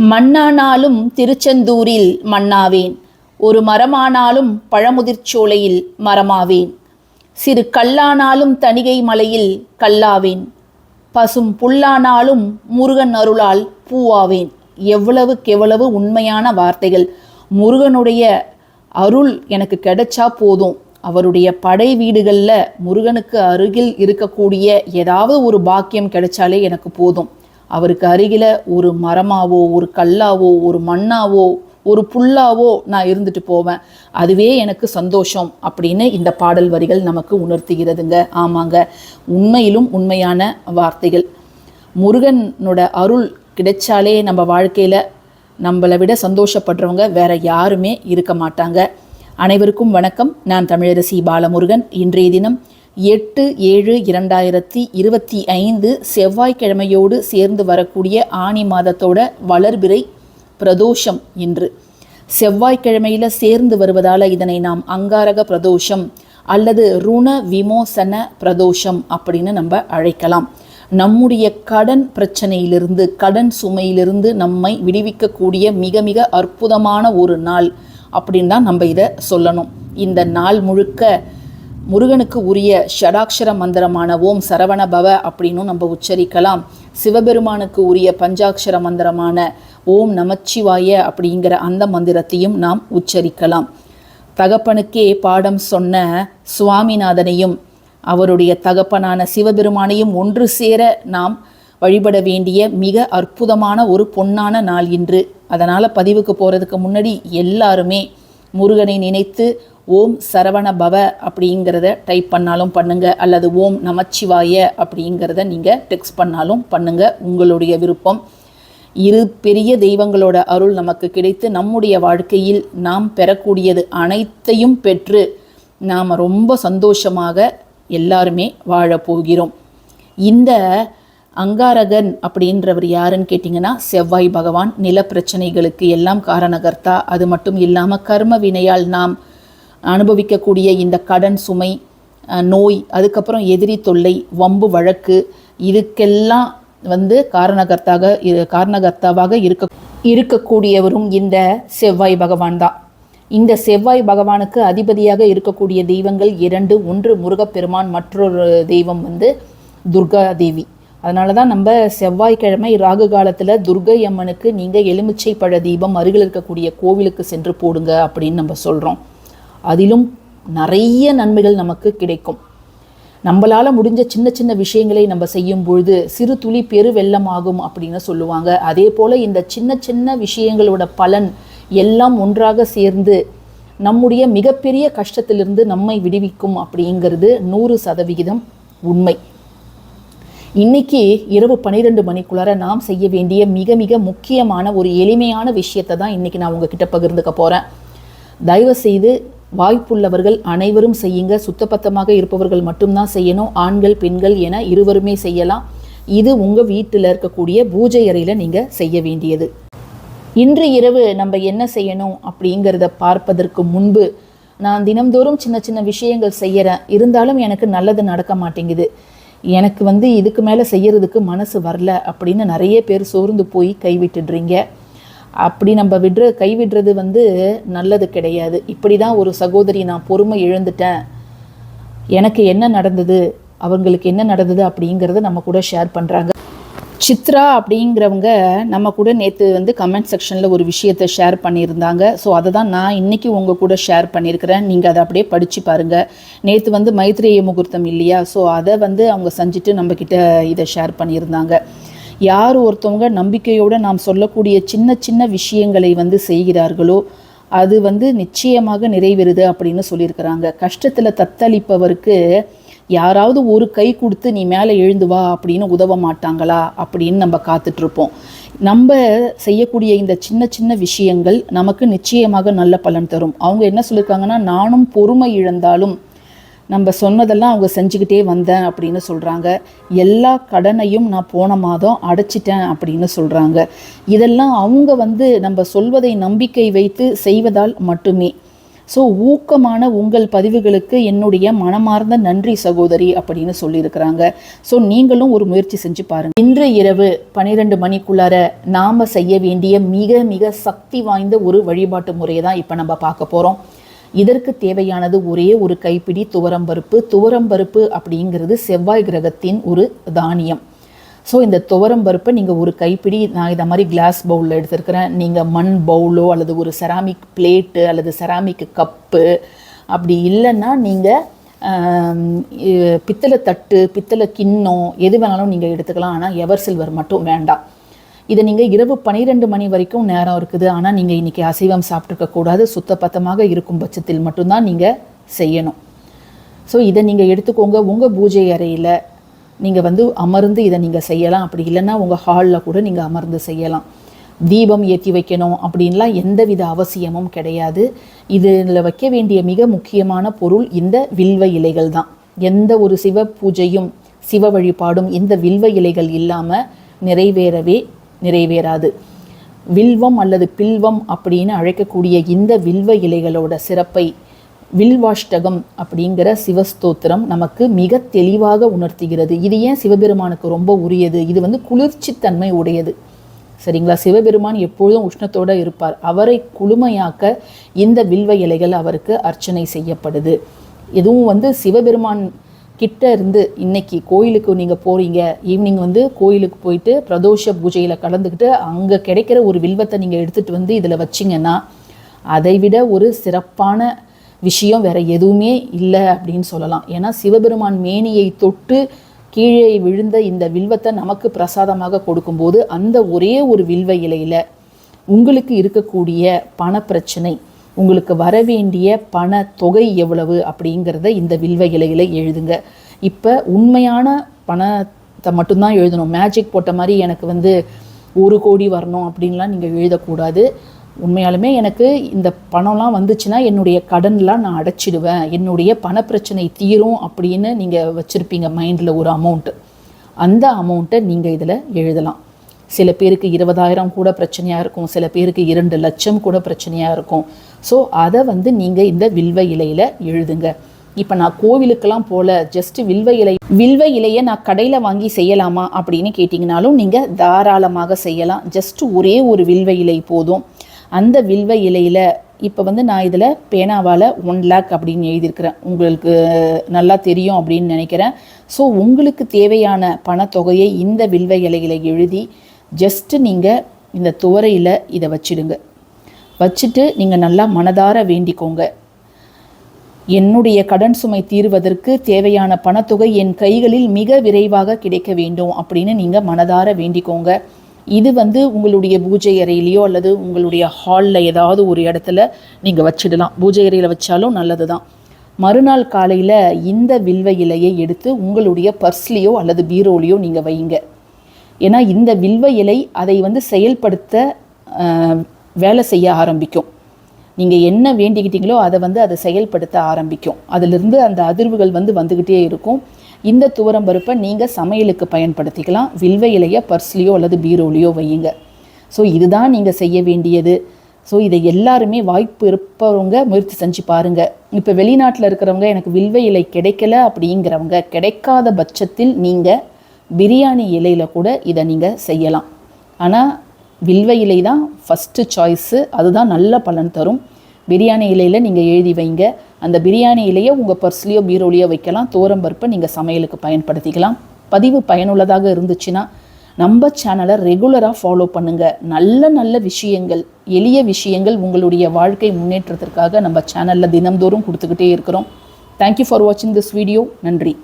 மண்ணானாலும் திருச்செந்தூரில் மண்ணாவேன். ஒரு மரமானாலும் பழமுதிர்ச்சோலையில் மரமாவேன். சிறு கல்லானாலும் தணிகை மலையில் கல்லாவேன். பசும் புல்லானாலும் முருகன் அருளால் பூவாவேன். எவ்வளவுக்கெவ்வளவு உண்மையான வார்த்தைகள். முருகனுடைய அருள் எனக்கு கிடைச்சா போதும். அவருடைய படை வீடுகளில் முருகனுக்கு அருகில் இருக்கக்கூடிய ஏதாவது ஒரு பாக்கியம் கிடைச்சாலே எனக்கு போதும். அவருக்கு அருகில ஒரு மரமாவோ ஒரு கல்லாவோ ஒரு மண்ணாவோ ஒரு புல்லாவோ நான் இருந்துட்டு போவேன். அதுவே எனக்கு சந்தோஷம் அப்படின்னு இந்த பாடல் வரிகள் நமக்கு உணர்த்துகிறதுங்க. ஆமாங்க. உண்மையிலும் உண்மையான வார்த்தைகள். முருகனோட அருள் கிடைச்சாலே நம்ம வாழ்க்கையில் நம்மளை விட சந்தோஷப்படுறவங்க வேற யாருமே இருக்க மாட்டாங்க. அனைவருக்கும் வணக்கம். நான் தமிழரசி பாலமுருகன். இன்றைய தினம் எட்டு ஏழு இரண்டாயிரத்தி இருபத்தி ஐந்து செவ்வாய்க்கிழமையோடு சேர்ந்து வரக்கூடிய ஆனி மாதத்தோட வளர்பிறை பிரதோஷம் இன்று. செவ்வாய்க்கிழமையில் சேர்ந்து வருவதால் இதனை நாம் அங்காரக பிரதோஷம் அல்லது ருண விமோசன பிரதோஷம் அப்படின்னு நம்ம அழைக்கலாம். நம்முடைய கடன் பிரச்சனையிலிருந்து கடன் சுமையிலிருந்து நம்மை விடுவிக்கக்கூடிய மிக மிக அற்புதமான ஒரு நாள் அப்படின்னு தான் நம்ம இதை சொல்லணும். இந்த நாள் முழுக்க முருகனுக்கு உரிய ஷடாக்ஷர மந்திரமான ஓம் சரவண பவ அப்படின்னும் நம்ம உச்சரிக்கலாம். சிவபெருமானுக்கு உரிய பஞ்சாட்சர மந்திரமான ஓம் நமச்சிவாய அப்படிங்கிற அந்த மந்திரத்தையும் நாம் உச்சரிக்கலாம். தகப்பனுக்கே பாடம் சொன்ன சுவாமிநாதனையும் அவருடைய தகப்பனான சிவபெருமானையும் ஒன்று சேர நாம் வழிபட வேண்டிய மிக அற்புதமான ஒரு பொன்னான நாள் இன்று. அதனால் பதிவுக்கு போகிறதுக்கு முன்னாடி எல்லாருமே முருகனை நினைத்து ஓம் சரவண பவ அப்படிங்கிறத டைப் பண்ணாலும் பண்ணுங்கள் அல்லது ஓம் நமச்சிவாய அப்படிங்கிறத நீங்கள் டெக்ஸ்ட் பண்ணாலும் பண்ணுங்கள் உங்களுடைய விருப்பம். இரு பெரிய தெய்வங்களோட அருள் நமக்கு கிடைத்து நம்முடைய வாழ்க்கையில் நாம் பெறக்கூடியது அனைத்தையும் பெற்று நாம் ரொம்ப சந்தோஷமாக எல்லாருமே வாழப்போகிறோம் இந்த அங்காரகன் அப்படின்றவர் யாருன்னு கேட்டிங்கன்னா செவ்வாய் பகவான் நில பிரச்சனைகளுக்கு எல்லாம் காரணகர்த்தா. அது மட்டும் இல்லாமல் கர்ம வினையால் நாம் அனுபவிக்கக்கூடிய இந்த கடன் சுமை நோய் அதுக்கப்புறம் எதிரி தொல்லை வம்பு வழக்கு இதுக்கெல்லாம் வந்து காரணகர்த்தாக இரு- காரணகர்த்தாவாக இருக்க இருக்கக்கூடியவரும் இந்த செவ்வாய் பகவான் தான். இந்த செவ்வாய் பகவானுக்கு அதிபதியாக இருக்கக்கூடிய தெய்வங்கள் இரண்டு ஒன்று முருகப்பெருமான் மற்றொரு தெய்வம் வந்து துர்கா தேவி. அதனால தான் நம்ம செவ்வாய்க்கிழமை ராகு காலத்தில் துர்கை அம்மனுக்கு நீங்கள் எலுமிச்சை பழ தீபம் அருகில் இருக்கக்கூடிய கோவிலுக்கு சென்று போடுங்க அப்படின்னு நம்ம சொல்கிறோம் அதிலும் நிறைய நன்மைகள் நமக்கு கிடைக்கும். நம்மளால் முடிஞ்ச சின்ன சின்ன விஷயங்களை நம்ம செய்யும் பொழுது சிறு துளி பெரு வெள்ளமாகும் அப்படின்னு சொல்லுவாங்க. அதே போல் இந்த சின்ன சின்ன விஷயங்களோட பலன் எல்லாம் ஒன்றாக சேர்ந்து நம்முடைய மிகப்பெரிய கஷ்டத்திலிருந்து நம்மை விடுவிக்கும் அப்படிங்கிறது நூறு சதவிகிதம் உண்மை. இன்னைக்கு இரவு பன்னிரெண்டு மணிக்குள்ளார நாம் செய்ய வேண்டிய மிக மிக முக்கியமான ஒரு எளிமையான விஷயத்தை தான் இன்னைக்கு நான் உங்ககிட்ட பகிர்ந்துக்க போகிறேன் தயவு செய்து வாய்ப்புள்ளவர்கள் அனைவரும் செய்யுங்க. சுத்தபத்தமாக இருப்பவர்கள் மட்டும்தான் செய்யணும். ஆண்கள் பெண்கள் என இருவருமே செய்யலாம். இது உங்கள் வீட்டில் இருக்கக்கூடிய பூஜை அறையில் நீங்கள் செய்ய வேண்டியது. இன்று இரவு நம்ம என்ன செய்யணும் அப்படிங்கிறத பார்ப்பதற்கு முன்பு நான் தினம்தோறும் சின்ன சின்ன விஷயங்கள் செய்கிறேன் இருந்தாலும் எனக்கு நல்லது நடக்க மாட்டேங்குது. எனக்கு வந்து இதுக்கு மேலே செய்யறதுக்கு மனசு வரல அப்படின்னு நிறைய பேர் சோர்ந்து போய் கைவிட்டுடுறீங்க அப்படி நம்ம விடுற கைவிடுறது வந்து நல்லது கிடையாது. இப்படி தான் ஒரு சகோதரி நான் பொறுமை இழந்துட்டேன். எனக்கு என்ன நடந்தது? அவங்களுக்கு என்ன நடந்தது? அப்படிங்கிறத நம்ம கூட ஷேர் பண்ணுறாங்க சித்ரா அப்படிங்கிறவங்க நம்ம கூட நேற்று வந்து கமெண்ட் செக்ஷனில் ஒரு விஷயத்தை ஷேர் பண்ணியிருந்தாங்க. ஸோ அதை தான் நான் இன்றைக்கி உங்கள் கூட ஷேர் பண்ணியிருக்கிறேன். நீங்கள் அதை அப்படியே படித்து பாருங்கள் நேற்று வந்து மைத்ரேய முகூர்த்தம் இல்லையா? ஸோ அதை வந்து அவங்க செஞ்சுட்டு நம்மக்கிட்ட இதை ஷேர் பண்ணியிருந்தாங்க. யார் ஒருத்தவங்க நம்பிக்கையோடு நாம் சொல்லக்கூடிய சின்ன சின்ன விஷயங்களை வந்து செய்கிறார்களோ அது வந்து நிச்சயமாக நிறைவேறுது அப்படின்னு சொல்லியிருக்கிறாங்க. கஷ்டத்தில் தத்தளிப்பவருக்கு யாராவது ஒரு கை கொடுத்து நீ மேலே எழுந்து வா அப்படின்னு உதவ மாட்டாங்களா அப்படின்னு நம்ம காத்துட்ருப்போம். நம்ம செய்யக்கூடிய இந்த சின்ன சின்ன விஷயங்கள் நமக்கு நிச்சயமாக நல்ல பலன் தரும். அவங்க என்ன சொல்லியிருக்காங்கன்னா நானும் பொறுமை இழந்தாலும் நம்ம சொன்னதெல்லாம் அவங்க செஞ்சுக்கிட்டே வந்தேன் அப்படின்னு சொல்கிறாங்க எல்லா கடனையும் நான் போன மாதம் அடைச்சிட்டேன் அப்படின்னு சொல்கிறாங்க இதெல்லாம் அவங்க வந்து நம்ம சொல்வதை நம்பிக்கை வைத்து செய்வதால் மட்டுமே. ஸோ ஊக்கமான உங்கள் பதிவுகளுக்கு என்னுடைய மனமார்ந்த நன்றி சகோதரி அப்படின்னு சொல்லியிருக்கிறாங்க. ஸோ நீங்களும் ஒரு முயற்சி செஞ்சு பாருங்க. இன்று இரவு பன்னிரெண்டு மணிக்குள்ளார நாம் செய்ய வேண்டிய மிக மிக சக்தி வாய்ந்த ஒரு வழிபாட்டு முறையை தான் இப்போ நம்ம பார்க்க போகிறோம் இதற்கு தேவையானது ஒரே ஒரு கைப்பிடி துவரம்பருப்பு துவரம்பருப்பு அப்படிங்கிறது செவ்வாய் கிரகத்தின் ஒரு தானியம். ஸோ இந்த துவரம் பருப்பை நீங்கள் ஒரு கைப்பிடி நான் இதை மாதிரி கிளாஸ் பவுலில் எடுத்துருக்கிறேன். நீங்கள் மண் பவுலோ அல்லது ஒரு செராமிக் பிளேட்டு அல்லது செராமிக் கப்பு அப்படி இல்லைன்னா நீங்கள் பித்தளை தட்டு பித்தளை கிண்ணம் எது வேணாலும் நீங்கள் எடுத்துக்கலாம். ஆனால் எவர் சில்வர் மட்டும் வேண்டாம். இதை நீங்கள் இரவு பனிரெண்டு மணி வரைக்கும் நேரம் இருக்குது. ஆனால் நீங்கள் இன்றைக்கி அசைவம் சாப்பிட்ருக்கக்கூடாது சுத்தபத்தமாக இருக்கும் பட்சத்தில் மட்டும்தான் நீங்கள் செய்யணும். ஸோ இதை நீங்கள் எடுத்துக்கோங்க. உங்கள் பூஜை அறையில் நீங்கள் வந்து அமர்ந்து இதை நீங்கள் செய்யலாம். அப்படி இல்லைன்னா உங்கள் ஹாலில் கூட நீங்கள் அமர்ந்து செய்யலாம். தீபம் ஏற்றி வைக்கணும் அப்படின்லாம் எந்தவித அவசியமும் கிடையாது. இதில் வைக்க வேண்டிய மிக முக்கியமான பொருள் இந்த வில்வ இலைகள் தான். எந்த ஒரு சிவ பூஜையும் சிவ வழிபாடும் இந்த வில்வ இலைகள் இல்லாமல் நிறைவேறவே நிறைவேறாது. வில்வம் அல்லது பில்வம் அப்படின்னு அழைக்கக்கூடிய இந்த வில்வ இலைகளோட சிறப்பை வில்வாஷ்டகம் அப்படிங்கிற சிவஸ்தோத்திரம் நமக்கு மிக தெளிவாக உணர்த்துகிறது. இது ஏன் சிவபெருமானுக்கு ரொம்ப உரியது? இது வந்து குளிர்ச்சித்தன்மை உடையது. சரிங்களா? சிவபெருமான் எப்பொழுதும் உஷ்ணத்தோடு இருப்பார். அவரை குளுமையாக்க இந்த வில்வ இலைகள் அவருக்கு அர்ச்சனை செய்யப்படுது. இதுவும் வந்து சிவபெருமான் கிட்ட இருந்து இன்னைக்கு கோயிலுக்கு நீங்கள் போகிறீங்க ஈவினிங் வந்து கோயிலுக்கு போயிட்டு பிரதோஷ பூஜையில் கலந்துக்கிட்டு அங்கே கிடைக்கிற ஒரு வில்வத்தை நீங்கள் எடுத்துகிட்டு வந்து இதில் வச்சிங்கன்னா அதை விட ஒரு சிறப்பான விஷயம் வேற எதுவுமே இல்லை அப்படின்னு சொல்லலாம். ஏன்னா சிவபெருமான் மேனியை தொட்டு கீழே விழுந்த இந்த வில்வத்தை நமக்கு பிரசாதமாக கொடுக்கும்போது அந்த ஒரே ஒரு வில்வ இலையில் உங்களுக்கு இருக்கக்கூடிய பணப்பிரச்சனை உங்களுக்கு வர வேண்டிய பண தொகை எவ்வளவு அப்படிங்கிறத இந்த வில்வ இலையில எழுதுங்க. இப்போ உண்மையான பணத்தை மட்டும்தான் எழுதணும். மேஜிக் போட்ட மாதிரி எனக்கு வந்து ஒரு கோடி வரணும் அப்படின்லாம் நீங்கள் எழுதக்கூடாது. உண்மையாலுமே எனக்கு இந்த பணம்லாம் வந்துச்சுன்னா என்னுடைய கடன்லாம் நான் அடைச்சிடுவேன். என்னுடைய பணப்பிரச்சனை தீரும் அப்படின்னு நீங்கள் வச்சுருப்பீங்க மைண்டில் ஒரு அமௌண்ட்டு அந்த அமௌண்ட்டை நீங்கள் இதில் எழுதலாம். சில பேருக்கு இருபதாயிரம் கூட பிரச்சனையாக இருக்கும் சில பேருக்கு இரண்டு லட்சம் கூட பிரச்சனையாக இருக்கும். ஸோ அதை வந்து நீங்கள் இந்த வில்வ இலையில் எழுதுங்க. இப்போ நான் கோவிலுக்கெல்லாம் போல ஜஸ்ட் வில்வ இலை வில்வ இலையை நான் கடையில் வாங்கி செய்யலாமா அப்படின்னு கேட்டிங்கனாலும் நீங்கள் தாராளமாக செய்யலாம். ஜஸ்ட் ஒரே ஒரு வில்வ இலை போதும். அந்த வில்வ இலையில் இப்போ வந்து நான் இதில் பேனாவால் ஒன் லேக் அப்படின்னு எழுதியிருக்கிறேன். உங்களுக்கு நல்லா தெரியும் அப்படின்னு நினைக்கிறேன். ஸோ உங்களுக்கு தேவையான பணத்தொகையை இந்த வில்வ இலையில் எழுதி ஜஸ்ட்டு நீங்கள் இந்த துவரையில் இதை வச்சிடுங்க. வச்சுட்டு நீங்கள் நல்லா மனதார வேண்டிக்கோங்க. என்னுடைய கடன் சுமை தீர்வதற்கு தேவையான பணத்தொகை என் கைகளில் மிக விரைவாக கிடைக்க வேண்டும் அப்படின்னு நீங்கள் மனதார வேண்டிக்கோங்க. இது வந்து உங்களுடைய பூஜை அறையிலையோ அல்லது உங்களுடைய ஹாலில் ஏதாவது ஒரு இடத்துல நீங்கள் வச்சிடலாம். பூஜை அறையில் வச்சாலும் நல்லது தான் மறுநாள் காலையில் இந்த வில்வ இலையை எடுத்து உங்களுடைய பர்ஸ்லேயோ அல்லது பீரோலையோ நீங்கள் வைங்க. ஏன்னா இந்த வில்வ இலை அதை வந்து செயல்படுத்த வேலை செய்ய ஆரம்பிக்கும். நீங்கள் என்ன வேண்டிக்கிட்டீங்களோ அதை வந்து அதை செயல்படுத்த ஆரம்பிக்கும். அதிலிருந்து அந்த அதிர்வுகள் வந்து வந்துக்கிட்டே இருக்கும். இந்த துவரம் பருப்பை நீங்கள் சமையலுக்கு பயன்படுத்திக்கலாம். வில்வ இலையை பர்ஸ்லேயோ அல்லது பீரோலையோ வையுங்க. ஸோ இதுதான் நீங்கள் செய்ய வேண்டியது. ஸோ இதை எல்லாருமே வாய்ப்பு இருப்பவங்க முயற்சி செஞ்சு பாருங்கள் இப்போ வெளிநாட்டில் இருக்கிறவங்க எனக்கு வில்வ இலை கிடைக்கல அப்படிங்கிறவங்க கிடைக்காத பட்சத்தில் நீங்கள் பிரியாணி இலையில் கூட இதை நீங்கள் செய்யலாம். ஆனால் வில்வ இலை தான் ஃபஸ்ட்டு சாய்ஸு அதுதான் நல்ல பலன் தரும். பிரியாணி இலையில் நீங்கள் எழுதி வைங்க. அந்த பிரியாணி இலையை உங்கள் பர்ஸ்லேயோ பீரோலையோ வைக்கலாம். தோரம்பருப்பை நீங்கள் சமையலுக்கு பயன்படுத்திக்கலாம். பதிவு பயனுள்ளதாக இருந்துச்சுன்னா நம்ம சேனலை ரெகுலராக ஃபாலோ பண்ணுங்கள் நல்ல நல்ல விஷயங்கள் எளிய விஷயங்கள் உங்களுடைய வாழ்க்கை முன்னேற்றத்திற்காக நம்ம சேனலில் தினம்தோறும் கொடுத்துக்கிட்டே இருக்கிறோம். தேங்க்யூ ஃபார் வாட்சிங் திஸ் வீடியோ நன்றி.